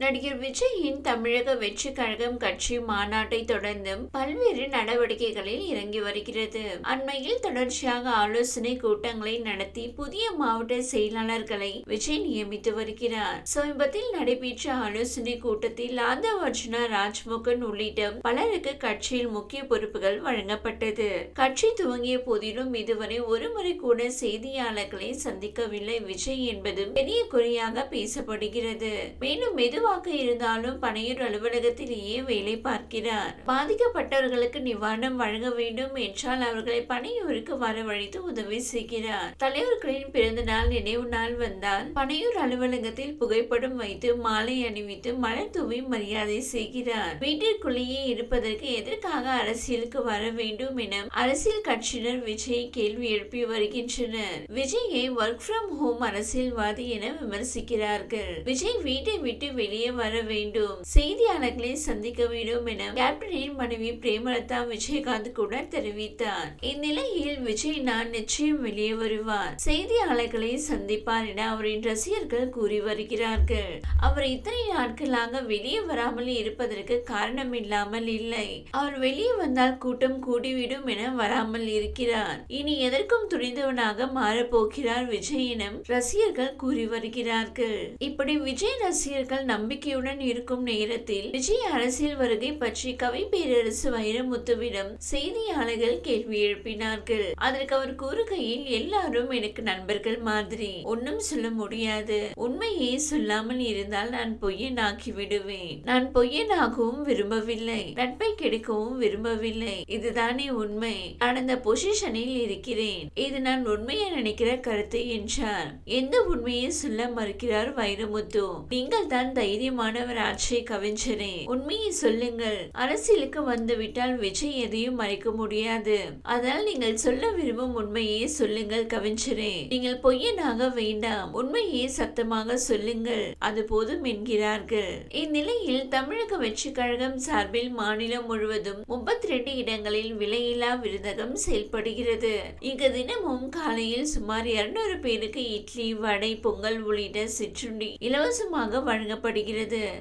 நடிகர் விஜயின் தமிழக வெற்றி கழகம் கட்சி மாநாட்டை தொடர்ந்தும் பல்வேறு நடவடிக்கைகளில் இறங்கி வருகிறது. அண்மையில் தொடர்ச்சியாக ஆலோசனை கூட்டங்களை நடத்தி புதிய மாவட்ட செயலாளர்களை விஜய் நியமித்து வருகிறார். சமீபத்தில் நடைபெற்ற ஆலோசனை கூட்டத்தில் ஆதவ் அர்ஜுனா ராஜ்மோகன் உள்ளிட்ட பலருக்கு கட்சியில் முக்கிய பொறுப்புகள் வழங்கப்பட்டது. கட்சி துவங்கிய போதிலும் இதுவரை ஒருமுறை கூட செய்தியாளர்களை சந்திக்கவில்லை விஜய் என்பதும் பெரிய குறையாக பேசப்படுகிறது. மேலும் எதுவாக இருந்தாலும் பனையூர் அலுவலகத்திலேயே வேலை பார்க்கிறார். பாதிக்கப்பட்டவர்களுக்கு நிவாரணம் வழங்க வேண்டும் என்றால் அவர்களை பனையூருக்கு வரவழைத்து உதவி செய்கிறார். தலைவர்களின் பிறந்த நாள் நினைவு நாள் வந்தால் பனையூர் அலுவலகத்தில் புகைப்படம் வைத்து மாலை அணிவித்து மலர் தூவி மரியாதை செய்கிறார். வீட்டிற்குள்ளேயே இருப்பதற்கு எதற்காக அரசியலுக்கு வர வேண்டும் என அரசியல் கட்சியினர் விஜய் கேள்வி எழுப்பி வருகின்றனர். விஜயை ஒர்க் ஃப்ரம் ஹோம் அரசியல்வாதி என விமர்சிக்கிறார்கள். விஜய் வீட்டை விட்டு வெளியே வெளியே வர வேண்டும். செய்தியாளர்களை சந்திக்க வேண்டும் என கேப்டனின் மனைவி பிரேமலதா விஜயகாந்த் கூட தெரிவித்தார். இந்நிலையில் விஜய் நான் நிச்சயம் வெளியே வருவார். செய்தியாளர்களை சந்திப்பார் என அவரின் ரசிகர்கள் கூறி வருகிறார்கள். அவர் இத்தனை நாட்களாக வெளியே வராமல் இருப்பதற்கு காரணம் இல்லாமல் இல்லை. அவர் வெளியே வந்தால் கூட்டம் கூடிவிடும் என வராமல் இருக்கிறார். இனி எதற்கும் துணிந்தவனாக மாறப்போகிறார் விஜய் என ரசிகர்கள் கூறி வருகிறார்கள். இப்படி விஜய் ரசிகர்கள் நம்பிக்கையுடன் இருக்கும் நேரத்தில் விஜய் அரசியல் வருகை பற்றி கவி பேரரசு வைரமுத்துவிடம் செய்தியாளர்கள் கேள்வி எழுப்பினார்கள். அதற்கு அவர் கூறுகையில் எல்லாரும் எனக்கு நண்பர்கள் மாதிரி. ஒன்னும் சொல்ல முடியாது. உண்மையை சொல்லாமல் இருந்தால் நான் பொய்யனாக்கி விடுவேன் நான் பொய்யனாகவும் விரும்பவில்லை. நட்பை கெடுக்கவும் விரும்பவில்லை. இதுதானே உண்மை. நான் அந்த பொசிஷனில் இருக்கிறேன். இது நான் உண்மையை நினைக்கிற கருத்து என்றார். எந்த உண்மையை சொல்ல மறுக்கிறார் வைரமுத்து? நீங்கள் தான் தைரியமானவர் ஆட்சி கவிஞரே. உண்மையை சொல்லுங்கள். அரசியலுக்கு வந்துவிட்டால் விஜய் எதையும் மறைக்க முடியாது. அதனால் நீங்கள் சொல்ல விரும்பும் உண்மையை சொல்லுங்கள் கவிஞரே. நீங்கள் பொய்யனாக வேண்டாம். உண்மையை சத்தமாக சொல்லுங்கள். அது போதும் என்கிறார்கள். இந்நிலையில் தமிழக வெற்றி கழகம் சார்பில் மாநிலம் முழுவதும் முப்பத்தி ரெண்டு இடங்களில் விலையில்லா விருதகம் செயல்படுகிறது. இங்கு தினமும் காலையில் சுமார் இருநூறு பேருக்கு இட்லி வடை பொங்கல் உள்ளிட்ட சிற்றுண்டி இலவசமாக வழங்கப்படுகிறது.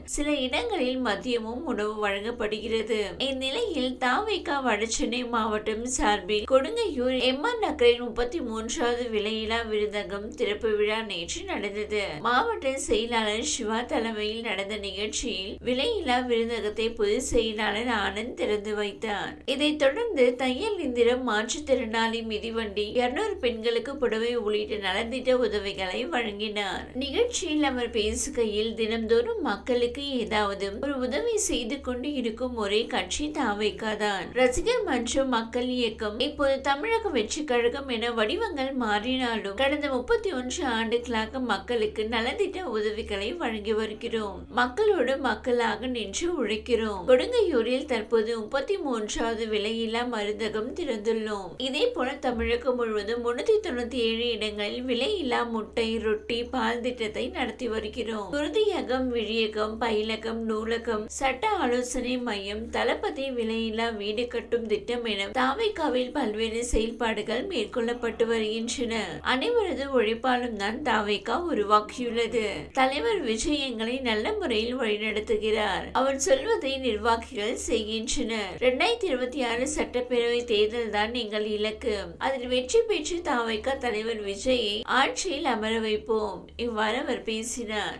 சில இடங்களில் மதியமும் உணவு வழங்கப்படுகிறது. இந்நிலையில் தாவேகா வடசென்னை மாவட்டம் சார்பில் கொடுங்கையூர் எம்ஆர் நகரின் முப்பத்தி மூன்றாவது விலையில்லா விருந்தகம் திறப்பு விழா நேற்று நடந்தது. மாவட்ட செயலாளர் சிவா தலைமையில் நடந்த நிகழ்ச்சியில் விலையில்லா விருந்தகத்தை பொதுச் செயலாளர் ஆனந்த் திறந்து வைத்தார். இதைத் தொடர்ந்து தையல் இந்திரம் மாற்றுத்திறனாளி மிதிவண்டி இருநூறு பெண்களுக்கு புடவை உள்ளிட்ட நலத்திட்ட உதவிகளை வழங்கினார். நிகழ்ச்சியில் அவர் பேசுகையில் தினம்தோறும் மக்களுக்கு ஏதாவது ஒரு உதவி செய்து கொண்டு இருக்கும் ஒரே கட்சி தாவைக்காதான் ரசிகர் மற்றும் மக்கள் இயக்கம் இப்போது தமிழக வெற்றி கழகம் என வடிவங்கள் மாறினாலும் கடந்த முப்பத்தி ஒன்று ஆண்டுகளாக மக்களுக்கு நலத்திட்ட உதவிகளை வழங்கி வருகிறோம். மக்களோடு மக்களாக நின்று உழைக்கிறோம். கொடுங்கையூரில் தற்போது முப்பத்தி மூன்றாவது விலையில்லா மருந்தகம் திறந்துள்ளோம். இதே போல தமிழகம் முழுவதும் முன்னூத்தி தொண்ணூத்தி ஏழு இடங்களில் விலையில்லா முட்டை ரொட்டி பால் திட்டத்தை நடத்தி வருகிறோம். உறுதியகம் விழியகம் பயிலகம் நூலகம் சட்ட ஆலோசனை மையம் தளபதி விலையில்லா வீடு கட்டும் திட்டம் என தாவைக்காவில் பல்வேறு செயல்பாடுகள் மேற்கொள்ளப்பட்டு வருகின்றன. அனைவரது உழைப்பாலும் தான் தாவைக்கா உருவாக்கியுள்ளது. தலைவர் விஜய் எங்களை நல்ல முறையில் வழிநடத்துகிறார். அவர் சொல்வதை நிர்வாகிகள் செய்கின்றனர். இரண்டாயிரத்தி இருபத்தி ஆறு சட்டப்பேரவை தேர்தல் தான் எங்கள் இலக்கு. அதில் வெற்றி பெற்று தாவைக்கா தலைவர் விஜயை ஆட்சியில் அமர வைப்போம். இவ்வாறு அவர் பேசினார்.